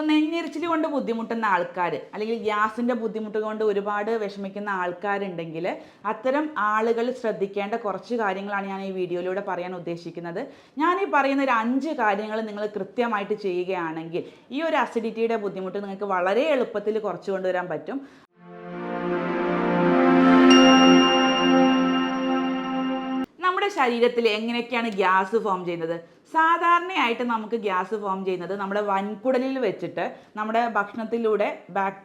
അപ്പോൾ നെഞ്ഞെരിച്ചിൽ കൊണ്ട് ബുദ്ധിമുട്ടുന്ന ആൾക്കാർ അല്ലെങ്കിൽ ഗ്യാസിന്റെ ബുദ്ധിമുട്ട് കൊണ്ട് ഒരുപാട് വിഷമിക്കുന്ന ആൾക്കാരുണ്ടെങ്കിൽ അത്തരം ആളുകൾ ശ്രദ്ധിക്കേണ്ട കുറച്ച് കാര്യങ്ങളാണ് ഞാൻ ഈ വീഡിയോയിലൂടെ പറയാൻ ഉദ്ദേശിക്കുന്നത്. ഞാൻ ഈ പറയുന്ന ഒരു അഞ്ച് കാര്യങ്ങൾ നിങ്ങൾ കൃത്യമായിട്ട് ചെയ്യുകയാണെങ്കിൽ ഈ ഒരു അസിഡിറ്റിയുടെ ബുദ്ധിമുട്ട് നിങ്ങൾക്ക് വളരെ എളുപ്പത്തിൽ കുറച്ച് കൊണ്ടുവരാൻ പറ്റും. നമ്മുടെ ശരീരത്തിൽ എങ്ങനെയൊക്കെയാണ് ഗ്യാസ് ഫോം ചെയ്യുന്നത്? സാധാരണയായിട്ട് നമുക്ക് ഗ്യാസ് ഫോം ചെയ്യുന്നത് നമ്മുടെ വൻകുടലിൽ വെച്ചിട്ട് നമ്മുടെ ഭക്ഷണത്തിലൂടെ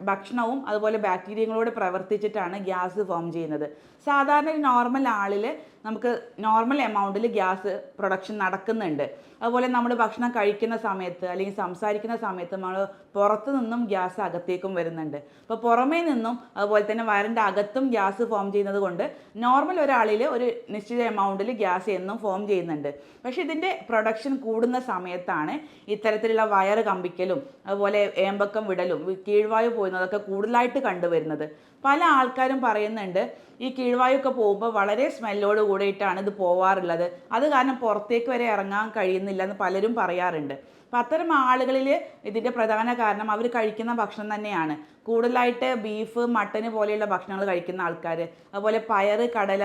ഭക്ഷണവും അതുപോലെ ബാക്ടീരിയങ്ങളോട് പ്രവർത്തിച്ചിട്ടാണ് ഗ്യാസ് ഫോം ചെയ്യുന്നത്. സാധാരണ നോർമൽ ആളിൽ നമുക്ക് നോർമൽ എമൗണ്ടിൽ ഗ്യാസ് പ്രൊഡക്ഷൻ നടക്കുന്നുണ്ട്. അതുപോലെ നമ്മൾ ഭക്ഷണം കഴിക്കുന്ന സമയത്ത് അല്ലെങ്കിൽ സംസാരിക്കുന്ന സമയത്ത് നമ്മൾ പുറത്തു നിന്നും ഗ്യാസ് അകത്തേക്കും വരുന്നുണ്ട്. അപ്പോൾ പുറമേ നിന്നും അതുപോലെ തന്നെ വയറിന്റെ അകത്തും ഗ്യാസ് ഫോം ചെയ്യുന്നത് കൊണ്ട് നോർമൽ ഒരാളിൽ ഒരു നിശ്ചിത എമൗണ്ടിൽ ഗ്യാസ് എന്നും ഫോം ചെയ്യുന്നുണ്ട്. പക്ഷേ ഇതിന്റെ പ്രൊഡക്ഷൻ കൂടുന്ന സമയത്താണ് ഇത്തരത്തിലുള്ള വയറ് കമ്പിക്കലും അതുപോലെ ഏമ്പക്കം വിടലും കീഴ്വായു പോയുന്നതൊക്കെ കൂടുതലായിട്ട് കണ്ടുവരുന്നത്. പല ആൾക്കാരും പറയുന്നുണ്ട് ഈ കീഴ്വായൊക്കെ പോകുമ്പോൾ വളരെ സ്മെല്ലോട് കൂടിയിട്ടാണ് ഇത് പോവാറുള്ളത്. അത് കാരണം പുറത്തേക്ക് വരെ ഇറങ്ങാൻ കഴിയുന്നില്ല എന്ന് പലരും പറയാറുണ്ട്. അപ്പം അത്തരം ആളുകളിൽ ഇതിന്റെ പ്രധാന കാരണം അവർ കഴിക്കുന്ന ഭക്ഷണം തന്നെയാണ്. കൂടുതലായിട്ട് ബീഫ് മട്ടന് പോലെയുള്ള ഭക്ഷണങ്ങൾ കഴിക്കുന്ന ആൾക്കാർ അതുപോലെ പയർ കടല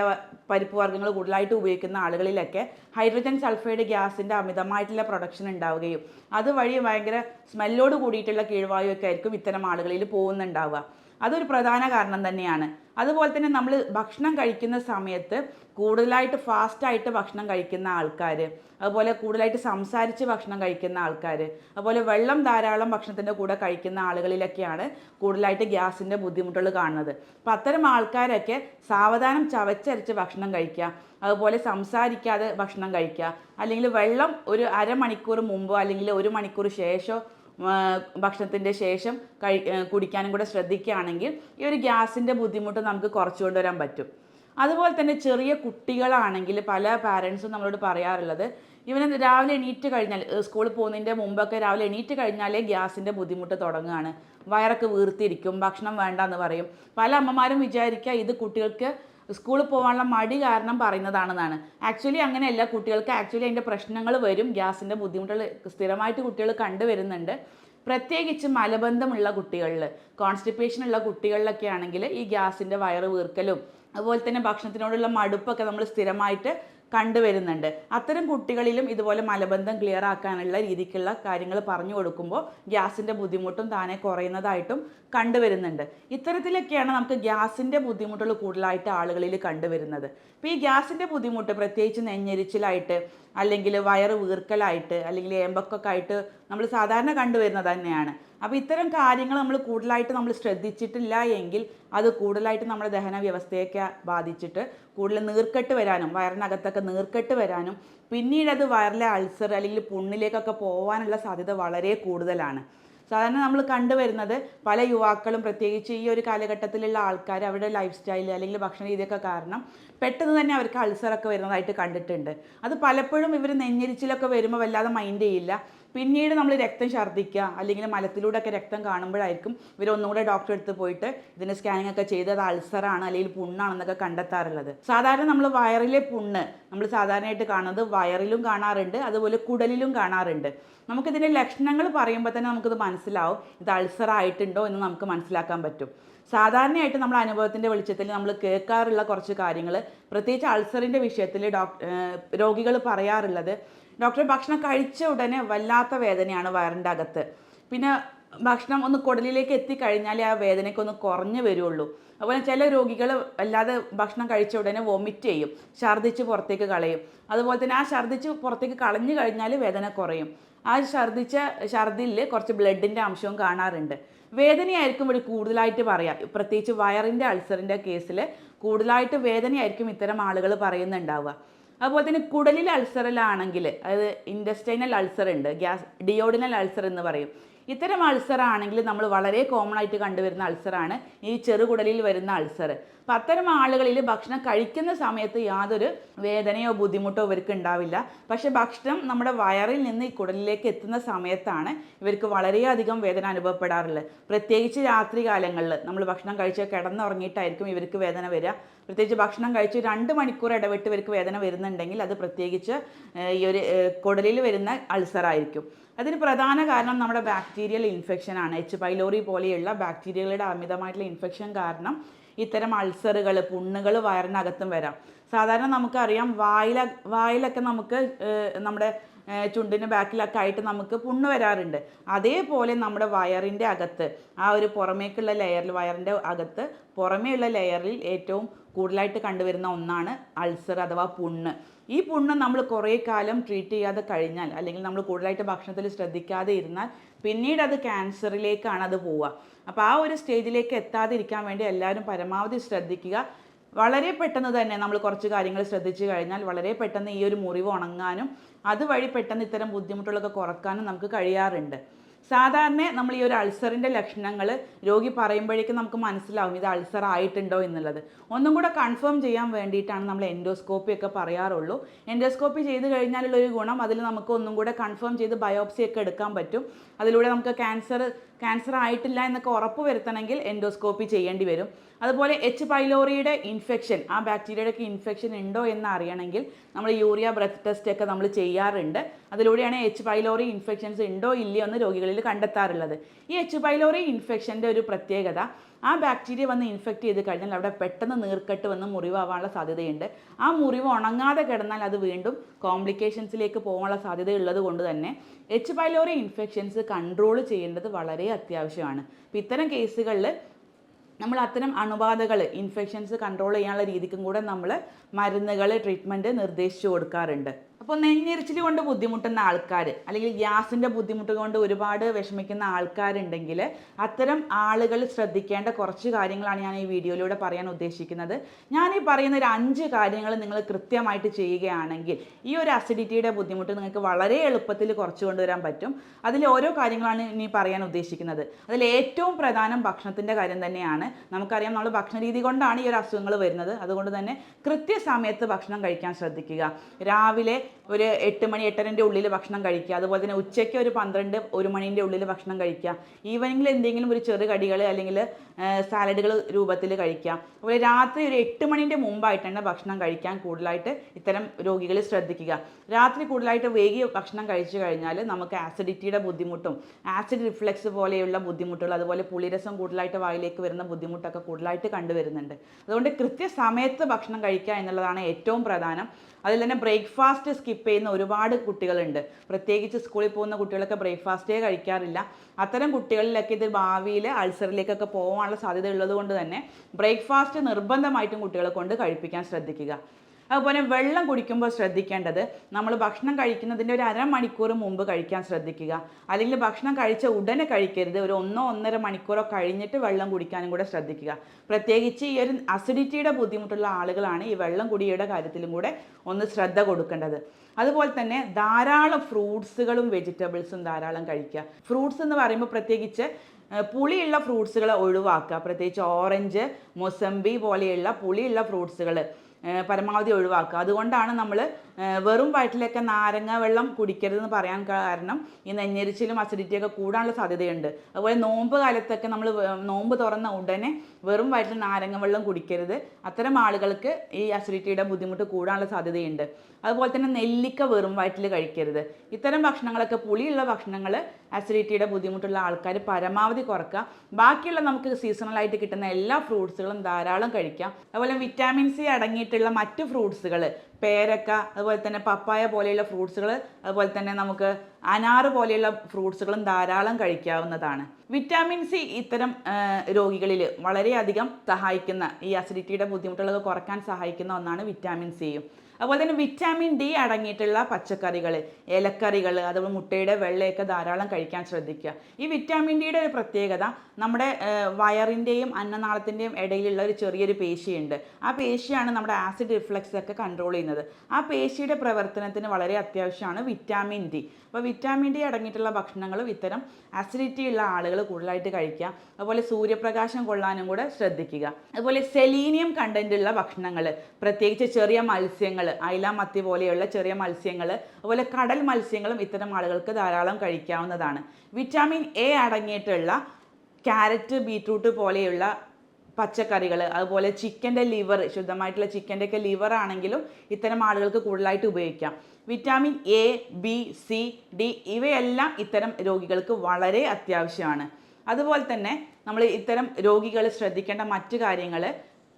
പരിപ്പ് വർഗങ്ങൾ കൂടുതലായിട്ട് ഉപയോഗിക്കുന്ന ആളുകളിലൊക്കെ ഹൈഡ്രജൻ സൾഫൈഡ് ഗ്യാസിന്റെ അമിതമായിട്ടുള്ള പ്രൊഡക്ഷൻ ഉണ്ടാവുകയും അതുവഴി ഭയങ്കര സ്മെല്ലോട് കൂടിയിട്ടുള്ള കീഴ്വായുവൊക്കെ ആയിരിക്കും ഇത്തരം ആളുകളിൽ പോകുന്നുണ്ടാവുക. അതൊരു പ്രധാന കാരണം തന്നെയാണ്. അതുപോലെ തന്നെ നമ്മൾ ഭക്ഷണം കഴിക്കുന്ന സമയത്ത് കൂടുതലായിട്ട് ഫാസ്റ്റായിട്ട് ഭക്ഷണം കഴിക്കുന്ന ആൾക്കാർ അതുപോലെ കൂടുതലായിട്ട് സംസാരിച്ച് ഭക്ഷണം കഴിക്കുന്ന ആൾക്കാർ അതുപോലെ വെള്ളം ധാരാളം ഭക്ഷണത്തിന്റെ കൂടെ കഴിക്കുന്ന ആളുകളിലൊക്കെയാണ് കൂടുതലായിട്ട് ഗ്യാസിന്റെ ബുദ്ധിമുട്ടുകൾ കാണുന്നത്. അപ്പോൾ അത്തരം ആൾക്കാരൊക്കെ സാവധാനം ചവച്ചരച്ച് ഭക്ഷണം കഴിക്കുക അതുപോലെ സംസാരിക്കാതെ ഭക്ഷണം കഴിക്കുക അല്ലെങ്കിൽ വെള്ളം ഒരു അരമണിക്കൂർ മുമ്പോ അല്ലെങ്കിൽ ഒരു മണിക്കൂർ ശേഷമോ ഭക്ഷണത്തിന്റെ ശേഷം കഴി കുടിക്കാനും കൂടെ ശ്രദ്ധിക്കുകയാണെങ്കിൽ ഈ ഒരു ഗ്യാസിന്റെ ബുദ്ധിമുട്ട് നമുക്ക് കുറച്ചു കൊണ്ടുവരാൻ പറ്റും. അതുപോലെ തന്നെ ചെറിയ കുട്ടികളാണെങ്കിൽ പല പാരൻസും നമ്മളോട് പറയാറുള്ളത് ഇവന് രാവിലെ എണീറ്റ് കഴിഞ്ഞാൽ സ്കൂളിൽ പോകുന്നതിന്റെ മുമ്പൊക്കെ രാവിലെ എണീറ്റ് കഴിഞ്ഞാലേ ഗ്യാസിന്റെ ബുദ്ധിമുട്ട് തുടങ്ങുകയാണ്. വയറൊക്കെ വീർത്തിരിക്കും ഭക്ഷണം വേണ്ട എന്ന് പറയും. പല അമ്മമാരും വിചാരിക്കുക ഇത് കുട്ടികൾക്ക് സ്കൂളിൽ പോകാനുള്ള മടി കാരണം പറയുന്നതാണെന്നാണ്. ആക്ച്വലി അങ്ങനെയല്ല കുട്ടികൾക്ക് ആക്ച്വലി അതിന്റെ പ്രശ്നങ്ങൾ വരും. ഗ്യാസിന്റെ ബുദ്ധിമുട്ടുകൾ സ്ഥിരമായിട്ട് കുട്ടികൾ കണ്ടുവരുന്നുണ്ട് പ്രത്യേകിച്ച് മലബന്ധമുള്ള കുട്ടികളിൽ കോൺസ്റ്റിപ്പേഷൻ ഉള്ള കുട്ടികളിലൊക്കെ ആണെങ്കിൽ ഈ ഗ്യാസിന്റെ വയറ് വീർക്കലും അതുപോലെ തന്നെ ഭക്ഷണത്തിനോടുള്ള മടുപ്പൊക്കെ നമ്മൾ സ്ഥിരമായിട്ട് കണ്ടുവരുന്നുണ്ട് അത്തരം കുട്ടികളിലും ഇതുപോലെ മലബന്ധം ക്ലിയർ ആക്കാനുള്ള രീതിക്കുള്ള കാര്യങ്ങൾ പറഞ്ഞു കൊടുക്കുമ്പോൾ ഗ്യാസിന്റെ ബുദ്ധിമുട്ടും താനെ കുറയുന്നതായിട്ടും കണ്ടുവരുന്നുണ്ട്. ഇത്തരത്തിലൊക്കെയാണ് നമുക്ക് ഗ്യാസിന്റെ ബുദ്ധിമുട്ടുകൾ കൂടുതലായിട്ട് ആളുകളിൽ കണ്ടുവരുന്നത്. ഇപ്പോൾ ഈ ഗ്യാസിന്റെ ബുദ്ധിമുട്ട് പ്രത്യേകിച്ച് നെഞ്ഞരിച്ചിലായിട്ട് അല്ലെങ്കിൽ വയറ് വീർക്കലായിട്ട് അല്ലെങ്കിൽ ഏമ്പക്കൊക്കെ ആയിട്ട് നമ്മൾ സാധാരണ കണ്ടുവരുന്നത് തന്നെയാണ്. അപ്പോൾ ഇത്തരം കാര്യങ്ങൾ നമ്മൾ കൂടുതലായിട്ട് നമ്മൾ ശ്രദ്ധിച്ചിട്ടില്ല എങ്കിൽ അത് കൂടുതലായിട്ട് നമ്മുടെ ദഹന വ്യവസ്ഥയൊക്കെ ബാധിച്ചിട്ട് കൂടുതൽ നീർക്കെട്ട് വരാനും വയറിനകത്തൊക്കെ നീർക്കെട്ട് വരാനും പിന്നീട് അത് വയറിലെ അൾസർ അല്ലെങ്കിൽ പുണ്ണിലേക്കൊക്കെ പോകാനുള്ള സാധ്യത വളരെ കൂടുതലാണ്. സാധാരണ നമ്മൾ കണ്ടുവരുന്നത് പല യുവാക്കളും പ്രത്യേകിച്ച് ഈ ഒരു കാലഘട്ടത്തിലുള്ള ആൾക്കാർ അവരുടെ ലൈഫ് സ്റ്റൈൽ അല്ലെങ്കിൽ ഭക്ഷണ രീതിയൊക്കെ കാരണം പെട്ടെന്ന് തന്നെ അവർക്ക് അൾസറൊക്കെ വരുന്നതായിട്ട് കണ്ടിട്ടുണ്ട്. അത് പലപ്പോഴും ഇവർ നെഞ്ഞരിച്ചിലൊക്കെ വരുമ്പോൾ വല്ലാതെ മൈൻഡ് ചെയ്യില്ല. പിന്നീട് നമ്മൾ രക്തം ഛർദ്ദിക്കുക അല്ലെങ്കിൽ മലത്തിലൂടെ ഒക്കെ രക്തം കാണുമ്പോഴായിരിക്കും ഇവർ ഒന്നുകൂടെ ഡോക്ടറെ അടുത്ത് പോയിട്ട് ഇതിന്റെ സ്കാനിംഗ് ഒക്കെ ചെയ്ത് അത് അൾസറാണ് അല്ലെങ്കിൽ പുണ്ണാണെന്നൊക്കെ കണ്ടെത്താറുള്ളത്. സാധാരണ നമ്മൾ വയറിലെ പുണ്ണ് നമ്മൾ സാധാരണയായിട്ട് കാണുന്നത് വയറിലും കാണാറുണ്ട് അതുപോലെ കുടലിലും കാണാറുണ്ട്. നമുക്കിതിന്റെ ലക്ഷണങ്ങൾ പറയുമ്പോൾ തന്നെ നമുക്കിത് മനസ്സിലാവും. ഇത് അൾസർ ആയിട്ടുണ്ടോ എന്ന് നമുക്ക് മനസ്സിലാക്കാൻ പറ്റും. സാധാരണയായിട്ട് നമ്മൾ അനുഭവത്തിന്റെ വെളിച്ചത്തിൽ നമ്മൾ കേൾക്കാറുള്ള കുറച്ച് കാര്യങ്ങൾ പ്രത്യേകിച്ച് അൾസറിന്റെ വിഷയത്തിൽ ഡോക്ടർ രോഗികൾ പറയാറുള്ളത് ഡോക്ടർ ഭക്ഷണം കഴിച്ച ഉടനെ വല്ലാത്ത വേദനയാണ് വയറിന്റെ അകത്ത്. പിന്നെ ഭക്ഷണം ഒന്ന് കുടലിലേക്ക് എത്തിക്കഴിഞ്ഞാലേ ആ വേദനയ്ക്ക് ഒന്ന് കുറഞ്ഞു വരുള്ളൂ. അതുപോലെ ചില രോഗികൾ അല്ലാതെ ഭക്ഷണം കഴിച്ച ഉടനെ വൊമിറ്റ് ചെയ്യും ഛർദ്ദിച്ച് പുറത്തേക്ക് കളയും. അതുപോലെ തന്നെ ആ ഛർദ്ദിച്ച് പുറത്തേക്ക് കളഞ്ഞു കഴിഞ്ഞാൽ വേദന കുറയും. ആ ഛർദ്ദിച്ച ഛർദ്ദിൽ കുറച്ച് ബ്ലഡിന്റെ അംശവും കാണാറുണ്ട്. വേദനയായിരിക്കും ഇവിടെ കൂടുതലായിട്ട് പറയാം. പ്രത്യേകിച്ച് വയറിന്റെ അൾസറിന്റെ കേസിൽ കൂടുതലായിട്ട് വേദനയായിരിക്കും ഇത്തരം ആളുകൾ പറയുന്നുണ്ടാവുക. അതുപോലെ തന്നെ കുടലിൽ അൾസറിലാണെങ്കിൽ അതായത് ഇൻഡസ്റ്റൈനൽ അൾസർ ഉണ്ട് ഗ്യാസ് ഡിയോഡിനൽ അൾസർ എന്ന് പറയും. ഇത്തരം അൾസർ ആണെങ്കിൽ നമ്മൾ വളരെ കോമൺ ആയിട്ട് കണ്ടുവരുന്ന അൾസറാണ്. ഈ ചെറുകുടലിൽ വരുന്ന അൾസർ അപ്പം അത്തരം ആളുകളിൽ ഭക്ഷണം കഴിക്കുന്ന സമയത്ത് യാതൊരു വേദനയോ ബുദ്ധിമുട്ടോ ഇവർക്ക് ഉണ്ടാവില്ല. പക്ഷേ ഭക്ഷണം നമ്മുടെ വയറിൽ നിന്ന് ഈ കുടലിലേക്ക് എത്തുന്ന സമയത്താണ് ഇവർക്ക് വളരെയധികം വേദന അനുഭവപ്പെടാറുള്ളത്. പ്രത്യേകിച്ച് രാത്രി കാലങ്ങളിൽ നമ്മൾ ഭക്ഷണം കഴിച്ച് കിടന്നുറങ്ങിയിട്ടായിരിക്കും ഇവർക്ക് വേദന വരിക. പ്രത്യേകിച്ച് ഭക്ഷണം കഴിച്ച് രണ്ട് മണിക്കൂർ ഇടവിട്ട് ഇവർക്ക് വേദന വരുന്നുണ്ടെങ്കിൽ അത് പ്രത്യേകിച്ച് ഈ ഒരു കുടലിൽ വരുന്ന അൾസറായിരിക്കും. അതിന് പ്രധാന കാരണം നമ്മുടെ ബാക്ടീരിയൽ ഇൻഫെക്ഷൻ ആണ്. എച്ച് പൈലോറി പോലെയുള്ള ബാക്ടീരിയകളുടെ അമിതമായിട്ടുള്ള ഇൻഫെക്ഷൻ കാരണം ഇത്തരം അൾസറുകൾ പുണ്ണുകൾ വയറിനകത്തും വരാം. സാധാരണ നമുക്കറിയാം വായില വായിലൊക്കെ നമുക്ക് നമ്മുടെ ചുണ്ടിന് ബാക്കിലൊക്കെ ആയിട്ട് നമുക്ക് പുണ്ണ് വരാറുണ്ട്. അതേപോലെ നമ്മുടെ വയറിന്റെ അകത്ത് ആ ഒരു പുറമേക്കുള്ള ലെയറിൽ വയറിന്റെ അകത്ത് പുറമേയുള്ള ലെയറിൽ ഏറ്റവും കൂടുതലായിട്ട് കണ്ടുവരുന്ന ഒന്നാണ് അൾസർ അഥവാ പുണ്ണ്. ഈ പുണ്ണ് നമ്മൾ കുറേ കാലം ട്രീറ്റ് ചെയ്യാതെ കഴിഞ്ഞാൽ അല്ലെങ്കിൽ നമ്മൾ കൂടുതലായിട്ട് ഭക്ഷണത്തിൽ ശ്രദ്ധിക്കാതെ ഇരുന്നാൽ പിന്നീട് അത് ക്യാൻസറിലേക്കാണ് അത് പോവുക. അപ്പോൾ ആ ഒരു സ്റ്റേജിലേക്ക് എത്താതിരിക്കാൻ വേണ്ടി എല്ലാവരും പരമാവധി ശ്രദ്ധിക്കുക. വളരെ പെട്ടെന്ന് തന്നെ നമ്മൾ കുറച്ച് കാര്യങ്ങൾ ശ്രദ്ധിച്ചു കഴിഞ്ഞാൽ വളരെ പെട്ടെന്ന് ഈ ഒരു മുറിവ് ഉണങ്ങാനും അതുവഴി പെട്ടെന്ന് ഇത്തരം ബുദ്ധിമുട്ടുകളൊക്കെ കുറക്കാനും നമുക്ക് കഴിയാറുണ്ട്. സാധാരണ നമ്മൾ ഈ ഒരു അൾസറിന്റെ ലക്ഷണങ്ങൾ രോഗി പറയുമ്പോഴേക്കും നമുക്ക് മനസ്സിലാവും ഇത് അൾസർ ആയിട്ടുണ്ടോ എന്നുള്ളത്. ഒന്നും കൂടെ കൺഫേം ചെയ്യാൻ വേണ്ടിയിട്ടാണ് നമ്മൾ എൻഡോസ്കോപ്പി ഒക്കെ പറയാറുള്ളൂ. എൻഡോസ്കോപ്പി ചെയ്ത് കഴിഞ്ഞാലുള്ള ഒരു ഗുണം അതിൽ നമുക്ക് ഒന്നും കൂടെ കൺഫേം ചെയ്ത് ബയോപ്സി ഒക്കെ എടുക്കാൻ പറ്റും. അതിലൂടെ നമുക്ക് ക്യാൻസർ ക്യാൻസർ ആയിട്ടില്ല എന്നൊക്കെ ഉറപ്പ് വരുത്തണമെങ്കിൽ എൻഡോസ്കോപ്പി ചെയ്യേണ്ടി വരും. അതുപോലെ എച്ച് പൈലോറിയുടെ ഇൻഫെക്ഷൻ ആ ബാക്ടീരിയയുടെ ഒക്കെ ഇൻഫെക്ഷൻ ഉണ്ടോ എന്ന് അറിയണമെങ്കിൽ നമ്മൾ യൂറിയ ബ്രത്ത് ടെസ്റ്റ് ഒക്കെ നമ്മൾ ചെയ്യാറുണ്ട്. അതിലൂടെയാണ് എച്ച് പൈലോറി ഇൻഫെക്ഷൻസ് ഉണ്ടോ ഇല്ലയോ എന്ന് രോഗികളിൽ കണ്ടെത്താറുള്ളത്. ഈ എച്ച് പൈലോറി ഇൻഫെക്ഷന്റെ ഒരു പ്രത്യേകത ആ ബാക്ടീരിയ വന്ന് ഇൻഫെക്റ്റ് ചെയ്ത് കഴിഞ്ഞാൽ അവിടെ പെട്ടെന്ന് നീർക്കെട്ട് വന്ന് മുറിവാവാനുള്ള സാധ്യതയുണ്ട്. ആ മുറിവ് ഉണങ്ങാതെ കിടന്നാൽ അത് വീണ്ടും കോംപ്ലിക്കേഷൻസിലേക്ക് പോകാനുള്ള സാധ്യതയുള്ളത് കൊണ്ട് തന്നെ എച്ച് പൈലോറി ഇൻഫെക്ഷൻസ് കൺട്രോൾ ചെയ്യേണ്ടത് വളരെ അത്യാവശ്യമാണ്. അപ്പോൾ ഇത്തരം കേസുകളിൽ നമ്മൾ അത്തരം അണുബാധകൾ ഇൻഫെക്ഷൻസ് കൺട്രോൾ ചെയ്യാനുള്ള രീതിക്കും കൂടെ നമ്മൾ മരുന്നുകൾ ട്രീറ്റ്മെന്റ് നിർദ്ദേശിച്ചു കൊടുക്കാറുണ്ട്. അപ്പോൾ നെഞ്ഞെരിച്ചിൽ കൊണ്ട് ബുദ്ധിമുട്ടുന്ന ആൾക്കാർ അല്ലെങ്കിൽ ഗ്യാസിന്റെ ബുദ്ധിമുട്ട് കൊണ്ട് ഒരുപാട് വിഷമിക്കുന്ന ആൾക്കാരുണ്ടെങ്കിൽ അത്തരം ആളുകൾ ശ്രദ്ധിക്കേണ്ട കുറച്ച് കാര്യങ്ങളാണ് ഞാൻ ഈ വീഡിയോയിലൂടെ പറയാൻ ഉദ്ദേശിക്കുന്നത്. ഞാൻ ഈ പറയുന്ന ഒരു അഞ്ച് കാര്യങ്ങൾ നിങ്ങൾ കൃത്യമായിട്ട് ചെയ്യുകയാണെങ്കിൽ ഈ ഒരു അസിഡിറ്റിയുടെ ബുദ്ധിമുട്ട് നിങ്ങൾക്ക് വളരെ എളുപ്പത്തിൽ കുറച്ച് കൊണ്ടുവരാൻ പറ്റും. അതിൽ ഓരോ കാര്യങ്ങളാണ് ഇനി പറയാൻ ഉദ്ദേശിക്കുന്നത്. അതിൽ ഏറ്റവും പ്രധാനം ഭക്ഷണത്തിന്റെ കാര്യം തന്നെയാണ്. നമുക്കറിയാം നമ്മൾ ഭക്ഷണ രീതി കൊണ്ടാണ് ഈ ഒരു അസുഖങ്ങൾ വരുന്നത്. അതുകൊണ്ട് തന്നെ കൃത്യസമയത്ത് ഭക്ഷണം കഴിക്കാൻ ശ്രദ്ധിക്കുക. രാവിലെ ഒരു എട്ട് മണി എട്ടരന്റെ ഉള്ളിൽ ഭക്ഷണം കഴിക്കുക. അതുപോലെ തന്നെ ഉച്ചയ്ക്ക് ഒരു പന്ത്രണ്ട് ഒരു മണീന്റെ ഉള്ളിൽ ഭക്ഷണം കഴിക്കുക. ഈവനിങ്ങിൽ എന്തെങ്കിലും ഒരു ചെറു കടികൾ അല്ലെങ്കിൽ സാലഡുകൾ രൂപത്തിൽ കഴിക്കുക. അതുപോലെ രാത്രി ഒരു എട്ട് മണീന്റെ മുമ്പായിട്ടാണ് ഭക്ഷണം കഴിക്കാൻ കൂടുതലായിട്ട് ഇത്തരം രോഗികൾ ശ്രദ്ധിക്കുക. രാത്രി കൂടുതലായിട്ട് വേഗി ഭക്ഷണം കഴിച്ചു കഴിഞ്ഞാൽ നമുക്ക് ആസിഡിറ്റിയുടെ ബുദ്ധിമുട്ടും ആസിഡ് റിഫ്ലക്സ് പോലെയുള്ള ബുദ്ധിമുട്ടുകൾ അതുപോലെ പുളിരസം കൂടുതലായിട്ട് വായിലേക്ക് വരുന്ന ബുദ്ധിമുട്ടൊക്കെ കൂടുതലായിട്ട് കണ്ടുവരുന്നുണ്ട്. അതുകൊണ്ട് കൃത്യസമയത്ത് ഭക്ഷണം കഴിക്കുക എന്നുള്ളതാണ് ഏറ്റവും പ്രധാനം. അതിൽ തന്നെ ബ്രേക്ക്ഫാസ്റ്റ് സ്കിപ്പ് ചെയ്യുന്ന ഒരുപാട് കുട്ടികളുണ്ട്. പ്രത്യേകിച്ച് സ്കൂളിൽ പോകുന്ന കുട്ടികളൊക്കെ ബ്രേക്ക്ഫാസ്റ്റേ കഴിക്കാറില്ല. അത്തരം കുട്ടികളിലൊക്കെ ഇത് ഭാവിയിൽ അൾസറിലേക്കൊക്കെ പോകാനുള്ള സാധ്യത ഉള്ളത് കൊണ്ട് തന്നെ ബ്രേക്ക്ഫാസ്റ്റ് നിർബന്ധമായിട്ടും കുട്ടികളെ കൊണ്ട് കഴിപ്പിക്കാൻ ശ്രദ്ധിക്കുക. അതുപോലെ വെള്ളം കുടിക്കുമ്പോൾ ശ്രദ്ധിക്കേണ്ടത് നമ്മൾ ഭക്ഷണം കഴിക്കുന്നതിന്റെ ഒരു അരമണിക്കൂർ മുമ്പ് കഴിക്കാൻ ശ്രദ്ധിക്കുക. അല്ലെങ്കിൽ ഭക്ഷണം കഴിച്ച ഉടനെ കഴിക്കരുത്. ഒരു ഒന്നോ ഒന്നര മണിക്കൂറോ കഴിഞ്ഞിട്ട് വെള്ളം കുടിക്കാനും കൂടെ ശ്രദ്ധിക്കുക. പ്രത്യേകിച്ച് ഈ ഒരു അസിഡിറ്റിയുടെ ബുദ്ധിമുട്ടുള്ള ആളുകളാണ് ഈ വെള്ളം കുടിയുടെ കാര്യത്തിലും കൂടെ ഒന്ന് ശ്രദ്ധ കൊടുക്കേണ്ടത്. അതുപോലെ തന്നെ ധാരാളം ഫ്രൂട്ട്സുകളും വെജിറ്റബിൾസും ധാരാളം കഴിക്കുക. ഫ്രൂട്ട്സ് എന്ന് പറയുമ്പോൾ പ്രത്യേകിച്ച് പുളിയുള്ള ഫ്രൂട്ട്സുകൾ ഒഴിവാക്കുക. പ്രത്യേകിച്ച് ഓറഞ്ച് മൊസംബി പോലെയുള്ള പുളിയുള്ള ഫ്രൂട്ട്സുകൾ പരമാവധി ഒഴിവാക്കുക. അതുകൊണ്ടാണ് നമ്മൾ വെറും വയറ്റിലൊക്കെ നാരങ്ങ വെള്ളം കുടിക്കരുതെന്ന് പറയാൻ കാരണം ഈ നെഞ്ഞെരിച്ചിലും അസിഡിറ്റിയൊക്കെ കൂടാനുള്ള സാധ്യതയുണ്ട്. അതുപോലെ നോമ്പ് കാലത്തൊക്കെ നമ്മൾ നോമ്പ് തുറന്ന ഉടനെ വെറും വയറ്റിൽ നാരങ്ങ വെള്ളം കുടിക്കരുത്. അത്തരം ആളുകൾക്ക് ഈ അസിഡിറ്റിയുടെ ബുദ്ധിമുട്ട് കൂടാനുള്ള സാധ്യതയുണ്ട്. അതുപോലെ തന്നെ നെല്ലിക്ക വെറും വയറ്റിൽ കഴിക്കരുത്. ഇത്തരം ഭക്ഷണങ്ങളൊക്കെ പുളിയുള്ള ഭക്ഷണങ്ങൾ അസിഡിറ്റിയുടെ ബുദ്ധിമുട്ടുള്ള ആൾക്കാർ പരമാവധി കുറക്കുക. ബാക്കിയുള്ള നമുക്ക് സീസണലായിട്ട് കിട്ടുന്ന എല്ലാ ഫ്രൂട്ട്സുകളും ധാരാളം കഴിക്കാം. അതുപോലെ വിറ്റാമിൻ സി അടങ്ങിയിട്ടുള്ള മറ്റ് ഫ്രൂട്ട്സുകൾ പേരക്ക അതുപോലെ തന്നെ പപ്പായ പോലെയുള്ള ഫ്രൂട്ട്സുകൾ അതുപോലെ തന്നെ നമുക്ക് അനാറ് പോലെയുള്ള ഫ്രൂട്ട്സുകളും ധാരാളം കഴിക്കാവുന്നതാണ്. വിറ്റാമിൻ സി ഇത്തരം രോഗികളിൽ വളരെയധികം സഹായിക്കുന്ന ഈ അസിഡിറ്റിയുടെ ബുദ്ധിമുട്ടുകളൊക്കെ കുറയ്ക്കാൻ സഹായിക്കുന്ന ഒന്നാണ് വിറ്റാമിൻ സിയും അതുപോലെ തന്നെ വിറ്റാമിൻ ഡി അടങ്ങിയിട്ടുള്ള പച്ചക്കറികൾ ഇലക്കറികൾ അതുപോലെ മുട്ടയുടെ വെള്ളയൊക്കെ ധാരാളം കഴിക്കാൻ ശ്രദ്ധിക്കുക. ഈ വിറ്റാമിൻ ഡിയുടെ ഒരു പ്രത്യേകത നമ്മുടെ വയറിന്റെയും അന്നനാളത്തിന്റെയും ഇടയിലുള്ള ഒരു ചെറിയൊരു പേശിയുണ്ട്. ആ പേശിയാണ് നമ്മുടെ ആസിഡ് റിഫ്ലക്സ് ഒക്കെ കൺട്രോൾ ചെയ്യുന്നത്. ആ പേശിയുടെ പ്രവർത്തനത്തിന് വളരെ അത്യാവശ്യമാണ് വിറ്റാമിൻ ഡി. അപ്പോൾ വിറ്റാമിൻ ഡി അടങ്ങിയിട്ടുള്ള ഭക്ഷണങ്ങളും ഇത്തരം ആസിഡിറ്റി ഉള്ള ആളുകൾ കൂടുതലായിട്ട് കഴിക്കുക. അതുപോലെ സൂര്യപ്രകാശം കൊള്ളാനും കൂടെ ശ്രദ്ധിക്കുക. അതുപോലെ സെലീനിയം കണ്ടന്റ് ഉള്ള ഭക്ഷണങ്ങൾ പ്രത്യേകിച്ച് ചെറിയ മത്സ്യങ്ങൾ അയില മത്തി പോലെയുള്ള ചെറിയ മത്സ്യങ്ങൾ അതുപോലെ കടൽ മത്സ്യങ്ങളും ഇത്തരം ആളുകൾക്ക് ധാരാളം കഴിക്കാവുന്നതാണ്. വിറ്റാമിൻ എ അടങ്ങിയിട്ടുള്ള ക്യാരറ്റ് ബീട്രൂട്ട് പോലെയുള്ള പച്ചക്കറികൾ അതുപോലെ ചിക്കന്റെ ലിവർ ശുദ്ധമായിട്ടുള്ള ചിക്കന്റെ ഒക്കെ ലിവർ ആണെങ്കിലും ഇത്തരം ആളുകൾക്ക് കൂടുതലായിട്ട് ഉപയോഗിക്കാം. Vitamin A B C D ഇവയെല്ലാം ഇത്തരം രോഗികൾക്ക് വളരെ അത്യാവശ്യമാണ്. അതുപോലെ തന്നെ നമ്മൾ ഇത്തരം രോഗികൾ ശ്രദ്ധിക്കേണ്ട മറ്റു കാര്യങ്ങൾ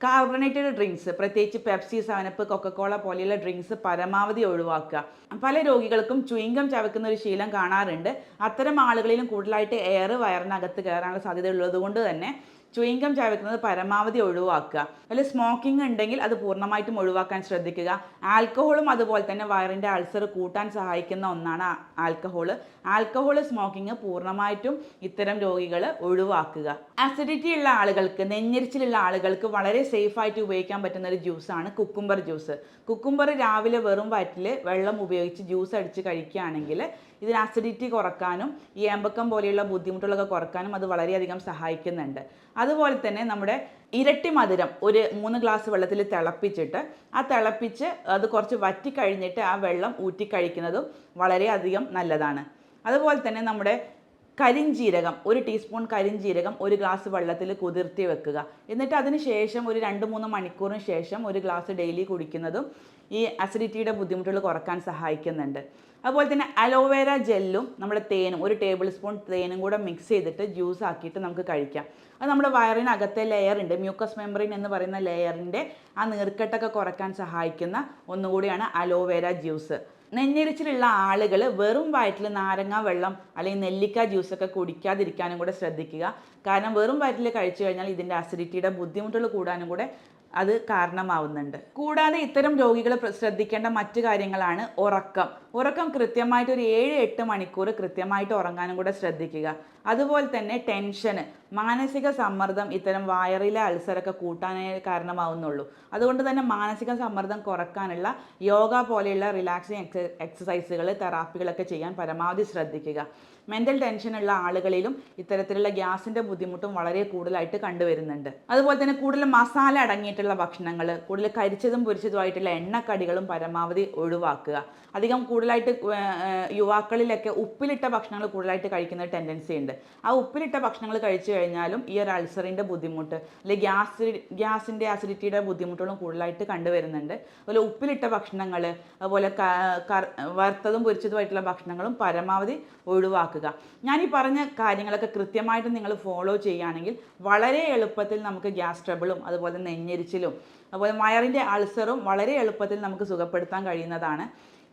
കാർബണേറ്റഡ് ഡ്രിങ്ക്സ് പ്രത്യേകിച്ച് പെപ്സി സാനപ്പ് കൊക്കക്കോള പോലെയുള്ള ഡ്രിങ്ക്സ് പരമാവധി ഒഴിവാക്കുക. പല രോഗികൾക്കും ചുയിങ്കം ചവയ്ക്കുന്ന ഒരു ശീലം കാണാറുണ്ട്. അത്തരം ആളുകളിലും കൂടുതലായിട്ട് എയർ വയറിനകത്ത് കയറാനുള്ള സാധ്യത ഉള്ളത് കൊണ്ട് തന്നെ ചുയിങ്കം ചവയ്ക്കുന്നത് പരമാവധി ഒഴിവാക്കുക. അതിൽ സ്മോക്കിംഗ് ഉണ്ടെങ്കിൽ അത് പൂർണമായിട്ടും ഒഴിവാക്കാൻ ശ്രദ്ധിക്കുക. ആൽക്കഹോളും അതുപോലെ തന്നെ വയറിന്റെ അൾസർ കൂട്ടാൻ സഹായിക്കുന്ന ഒന്നാണ് ആൽക്കഹോൾ. ആൽക്കഹോൾ സ്മോക്കിംഗ് പൂർണമായിട്ടും ഇത്തരം രോഗികൾ ഒഴിവാക്കുക. അസിഡിറ്റി ഉള്ള ആളുകൾക്ക് നെഞ്ഞരിച്ചിലുള്ള ആളുകൾക്ക് വളരെ സേഫ് ആയിട്ട് ഉപയോഗിക്കാൻ പറ്റുന്ന ഒരു ജ്യൂസാണ് കുക്കുംബർ ജ്യൂസ് കുക്കുംബർ രാവിലെ വെറും വയറ്റിൽ വെള്ളം ഉപയോഗിച്ച് ജ്യൂസ് അടിച്ച് കഴിക്കുകയാണെങ്കിൽ ഇതിന് അസിഡിറ്റി കുറക്കാനും ഈ ഏമ്പക്കം പോലെയുള്ള ബുദ്ധിമുട്ടുകളൊക്കെ കുറക്കാനും അത് വളരെയധികം സഹായിക്കുന്നുണ്ട്. അതുപോലെ തന്നെ നമ്മുടെ ഇരട്ടി മധുരം ഒരു മൂന്ന് ഗ്ലാസ് വെള്ളത്തിൽ തിളപ്പിച്ചിട്ട് ആ തിളപ്പിച്ച് അത് കുറച്ച് വറ്റി കഴിഞ്ഞിട്ട് ആ വെള്ളം ഊറ്റി കഴിക്കുന്നതും വളരെയധികം നല്ലതാണ്. അതുപോലെ തന്നെ നമ്മുടെ കരിഞ്ജീരകം ഒരു ടീസ്പൂൺ കരിഞ്ജീരകം ഒരു ഗ്ലാസ് വെള്ളത്തിൽ കുതിർത്തി വെക്കുക. എന്നിട്ട് അതിന് ശേഷം ഒരു രണ്ട് മൂന്ന് മണിക്കൂറിന് ശേഷം ഒരു ഗ്ലാസ് ഡെയിലി കുടിക്കുന്നതും ഈ അസിഡിറ്റിയുടെ ബുദ്ധിമുട്ടുകൾ കുറയ്ക്കാൻ സഹായിക്കുന്നുണ്ട്. അതുപോലെ തന്നെ അലോവേര ജെല്ലും നമ്മുടെ തേനും ഒരു ടേബിൾ സ്പൂൺ തേനും കൂടെ മിക്സ് ചെയ്തിട്ട് ജ്യൂസ് ആക്കിയിട്ട് നമുക്ക് കഴിക്കാം. അത് നമ്മുടെ വയറിനകത്തെ ഉണ്ട് മ്യൂക്കസ് മെമ്പറിൻ എന്ന് പറയുന്ന ലെയറിന്റെ ആ നീർക്കെട്ടൊക്കെ കുറയ്ക്കാൻ സഹായിക്കുന്ന ഒന്നുകൂടിയാണ് അലോവേര ജ്യൂസ് നെഞ്ഞെരിച്ചിലുള്ള ആളുകൾ വെറും വയറ്റിൽ നാരങ്ങ വെള്ളം അല്ലെങ്കിൽ നെല്ലിക്ക ജ്യൂസൊക്കെ കുടിക്കാതിരിക്കാനും കൂടെ ശ്രദ്ധിക്കുക. കാരണം വെറും വയറ്റിൽ കഴിച്ചു കഴിഞ്ഞാൽ ഇതിന്റെ അസിഡിറ്റിയുടെ ബുദ്ധിമുട്ടുകൾ കൂടാനും കൂടെ അത് കാരണമാവുന്നുണ്ട്. കൂടാതെ ഇത്തരം രോഗികൾ ശ്രദ്ധിക്കേണ്ട മറ്റു കാര്യങ്ങളാണ് ഉറക്കം. ഉറക്കം കൃത്യമായിട്ട് ഒരു ഏഴ് എട്ട് മണിക്കൂർ കൃത്യമായിട്ട് ഉറങ്ങാനും കൂടെ ശ്രദ്ധിക്കുക. അതുപോലെ തന്നെ ടെൻഷന് മാനസിക സമ്മർദ്ദം ഇത്തരം വയറിലെ അൾസറൊക്കെ കൂട്ടാനേ കാരണമാവുന്നുള്ളൂ. അതുകൊണ്ട് തന്നെ മാനസിക സമ്മർദ്ദം കുറക്കാനുള്ള യോഗ പോലെയുള്ള റിലാക്സിങ് എക്സ എക്സസൈസുകൾ തെറാപ്പികളൊക്കെ ചെയ്യാൻ പരമാവധി ശ്രദ്ധിക്കുക. മെന്റൽ ടെൻഷനുള്ള ആളുകളിലും ഇത്തരത്തിലുള്ള ഗ്യാസിന്റെ ബുദ്ധിമുട്ടും വളരെ കൂടുതലായിട്ട് കണ്ടുവരുന്നുണ്ട്. അതുപോലെ തന്നെ കൂടുതൽ മസാല അടങ്ങിയിട്ടുള്ള ഭക്ഷണങ്ങൾ കൂടുതൽ കരിച്ചതും പൊരിച്ചതുമായിട്ടുള്ള എണ്ണക്കടികളും പരമാവധി ഒഴിവാക്കുക. അധികം കൂടുതലായിട്ട് യുവാക്കളിലൊക്കെ ഉപ്പിലിട്ട ഭക്ഷണങ്ങൾ കൂടുതലായിട്ട് കഴിക്കുന്ന ടെൻഡൻസി ഉണ്ട്. ആ ഉപ്പിലിട്ട ഭക്ഷണങ്ങൾ കഴിച്ചു കഴിഞ്ഞാലും ഈ ഒരു അൾസറിന്റെ ബുദ്ധിമുട്ട് അല്ലെങ്കിൽ ഗ്യാസ് ഗ്യാസിന്റെ ആസിഡിറ്റിയുടെ ബുദ്ധിമുട്ടുകളും കൂടുതലായിട്ട് കണ്ടുവരുന്നുണ്ട്. അതുപോലെ ഉപ്പിലിട്ട ഭക്ഷണങ്ങൾ അതുപോലെ വറുത്തതും പൊരിച്ചതുമായിട്ടുള്ള ഭക്ഷണങ്ങളും പരമാവധി ഒഴിവാക്കുക. ഞാൻ ഈ പറഞ്ഞ കാര്യങ്ങളൊക്കെ കൃത്യമായിട്ട് നിങ്ങൾ ഫോളോ ചെയ്യുകയാണെങ്കിൽ വളരെ എളുപ്പത്തിൽ നമുക്ക് ഗ്യാസ് ട്രബിളും അതുപോലെ നെഞ്ഞെരിച്ചിലും അതുപോലെ വയറിന്റെ അൾസറും വളരെ എളുപ്പത്തിൽ നമുക്ക് സുഖപ്പെടുത്താൻ കഴിയുന്നതാണ്.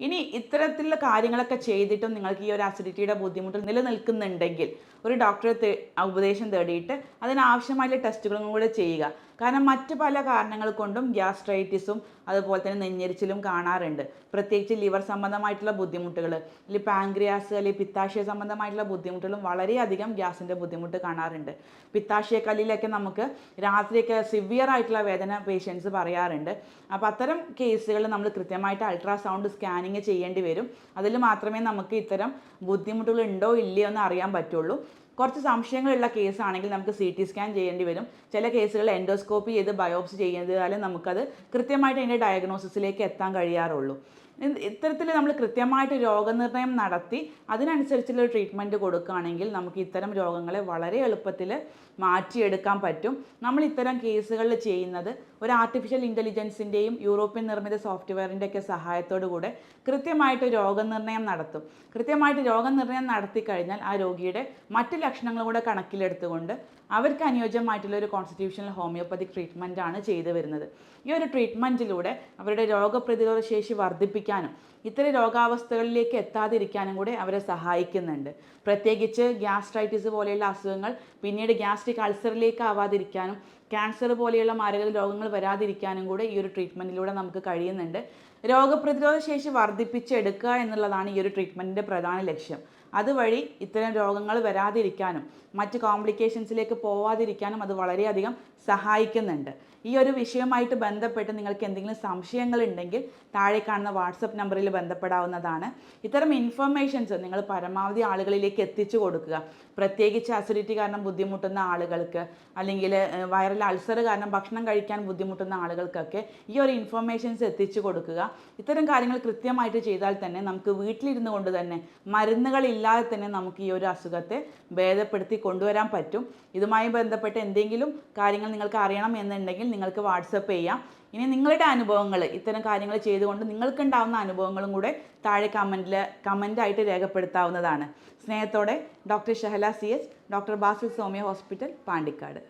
ഇനി ഇത്തരത്തിലുള്ള കാര്യങ്ങളൊക്കെ ചെയ്തിട്ടും നിങ്ങൾക്ക് ഈ ഒരു അസിഡിറ്റിയുടെ ബുദ്ധിമുട്ട് നിലനിൽക്കുന്നുണ്ടെങ്കിൽ ഒരു ഡോക്ടറെ ഉപദേശം തേടിയിട്ട് അതിനാവശ്യമായിട്ടുള്ള ടെസ്റ്റുകളും കൂടെ ചെയ്യുക. കാരണം മറ്റ് പല കാരണങ്ങൾ കൊണ്ടും ഗ്യാസ്ട്രൈറ്റിസും അതുപോലെ തന്നെ നെഞ്ഞെരിച്ചിലും കാണാറുണ്ട്. പ്രത്യേകിച്ച് ലിവർ സംബന്ധമായിട്ടുള്ള ബുദ്ധിമുട്ടുകൾ അല്ലെങ്കിൽ പാങ്ക്രിയാസ് അല്ലെങ്കിൽ പിത്താശയ സംബന്ധമായിട്ടുള്ള ബുദ്ധിമുട്ടുകളും വളരെയധികം ഗ്യാസിന്റെ ബുദ്ധിമുട്ട് കാണാറുണ്ട്. പിത്താശയക്കല്ലിലൊക്കെ നമുക്ക് രാത്രിയൊക്കെ സിവിയർ ആയിട്ടുള്ള വേദന പേഷ്യൻസ് പറയാറുണ്ട്. അപ്പോൾ അത്തരം കേസുകൾ നമ്മൾ കൃത്യമായിട്ട് അൾട്രാസൗണ്ട് സ്കാനിങ് ചെയ്യേണ്ടി വരും. അതിൽ മാത്രമേ നമുക്ക് ഇത്തരം ബുദ്ധിമുട്ടുകൾ ഉണ്ടോ ഇല്ലയോ എന്ന് അറിയാൻ പറ്റുള്ളൂ. കുറച്ച് സംശയങ്ങളുള്ള കേസാണെങ്കിൽ നമുക്ക് സി ടി സ്കാൻ ചെയ്യേണ്ടി വരും. ചില കേസുകളിൽ എൻഡോസ്കോപ്പി ചെയ്ത് ബയോപ്സി ചെയ്താലേ നമുക്കത് കൃത്യമായിട്ട് അതിന്റെ ഡയഗ്നോസിസിലേക്ക് എത്താൻ കഴിയാറുള്ളൂ. ഇത്തരത്തിൽ നമ്മൾ കൃത്യമായിട്ട് രോഗനിർണയം നടത്തി അതിനനുസരിച്ചുള്ള ട്രീറ്റ്മെന്റ് കൊടുക്കുകയാണെങ്കിൽ നമുക്ക് ഇത്തരം രോഗങ്ങളെ വളരെ എളുപ്പത്തിൽ മാറ്റിയെടുക്കാൻ പറ്റും. നമ്മൾ ഇത്തരം കേസുകളിൽ ചെയ്യുന്നത് ഒരു ആർട്ടിഫിഷ്യൽ ഇന്റലിജൻസിന്റെയും യൂറോപ്യൻ നിർമ്മിത സോഫ്റ്റ്വെയറിന്റെയൊക്കെ സഹായത്തോടു കൂടെ കൃത്യമായിട്ട് രോഗനിർണയം നടത്തും. കൃത്യമായിട്ട് രോഗനിർണയം നടത്തി കഴിഞ്ഞാൽ ആ രോഗിയുടെ മറ്റ് ലക്ഷണങ്ങളും കൂടെ കണക്കിലെടുത്തുകൊണ്ട് അവർക്ക് അനുയോജ്യമായിട്ടുള്ള ഒരു കോൺസ്റ്റിറ്റ്യൂഷണൽ ഹോമിയോപ്പതിക് ട്രീറ്റ്മെന്റ് ആണ് ചെയ്തു വരുന്നത്. ഈ ഒരു ട്രീറ്റ്മെന്റിലൂടെ അവരുടെ രോഗപ്രതിരോധ ശേഷി വർദ്ധിപ്പിക്കാനും ഇത്തരം രോഗാവസ്ഥകളിലേക്ക് എത്താതിരിക്കാനും കൂടെ അവരെ സഹായിക്കുന്നുണ്ട്. പ്രത്യേകിച്ച് ഗ്യാസ്ട്രൈറ്റിസ് പോലെയുള്ള അസുഖങ്ങൾ പിന്നീട് ഗ്യാസ്ട്രിക് അൾസറിലേക്ക് ആവാതിരിക്കാനും ക്യാൻസർ പോലെയുള്ള മാരക രോഗങ്ങൾ വരാതിരിക്കാനും കൂടെ ഈ ഒരു ട്രീറ്റ്മെന്റിലൂടെ നമുക്ക് കഴിയുന്നുണ്ട്. രോഗപ്രതിരോധ ശേഷി വർദ്ധിപ്പിച്ചെടുക്കുക എന്നുള്ളതാണ് ഈ ഒരു ട്രീറ്റ്മെന്റിന്റെ പ്രധാന ലക്ഷ്യം. അതുവഴി ഇത്തരം രോഗങ്ങൾ വരാതിരിക്കാനും മറ്റ് കോംപ്ലിക്കേഷൻസിലേക്ക് പോവാതിരിക്കാനും അത് വളരെയധികം സഹായിക്കുന്നുണ്ട്. ഈ ഒരു വിഷയവുമായിട്ട് ബന്ധപ്പെട്ട് നിങ്ങൾക്ക് എന്തെങ്കിലും സംശയങ്ങൾ ഉണ്ടെങ്കിൽ താഴെ കാണുന്ന വാട്സപ്പ് നമ്പറിൽ ബന്ധപ്പെടാവുന്നതാണ്. ഇത്തരം ഇൻഫർമേഷൻസ് നിങ്ങൾ പരമാവധി ആളുകളിലേക്ക് എത്തിച്ചു കൊടുക്കുക. പ്രത്യേകിച്ച് അസിഡിറ്റി കാരണം ബുദ്ധിമുട്ടുന്ന ആളുകൾക്ക് അല്ലെങ്കിൽ വൈറൽ അൾസർ കാരണം ഭക്ഷണം കഴിക്കാൻ ബുദ്ധിമുട്ടുന്ന ആളുകൾക്കൊക്കെ ഈ ഒരു ഇൻഫർമേഷൻസ് എത്തിച്ചു കൊടുക്കുക. ഇത്തരം കാര്യങ്ങൾ കൃത്യമായിട്ട് ചെയ്താൽ തന്നെ നമുക്ക് വീട്ടിലിരുന്നു കൊണ്ട് തന്നെ മരുന്നുകളില്ലാതെ ഇല്ലാതെ തന്നെ നമുക്ക് ഈ ഒരു അസുഖത്തെ ഭേദപ്പെടുത്തി കൊണ്ടുവരാൻ പറ്റും. ഇതുമായി ബന്ധപ്പെട്ട് എന്തെങ്കിലും കാര്യങ്ങൾ നിങ്ങൾക്ക് അറിയണം എന്നുണ്ടെങ്കിൽ നിങ്ങൾക്ക് വാട്സപ്പ് ചെയ്യാം. ഇനി നിങ്ങളുടെ അനുഭവങ്ങൾ ഇത്തരം കാര്യങ്ങൾ ചെയ്തുകൊണ്ട് നിങ്ങൾക്കുണ്ടാവുന്ന അനുഭവങ്ങളും കൂടെ താഴെ കമന്റിൽ കമന്റായിട്ട് രേഖപ്പെടുത്താവുന്നതാണ്. സ്നേഹത്തോടെ doctor Shahala C H doctor Basil Somya hospital Pandikkad.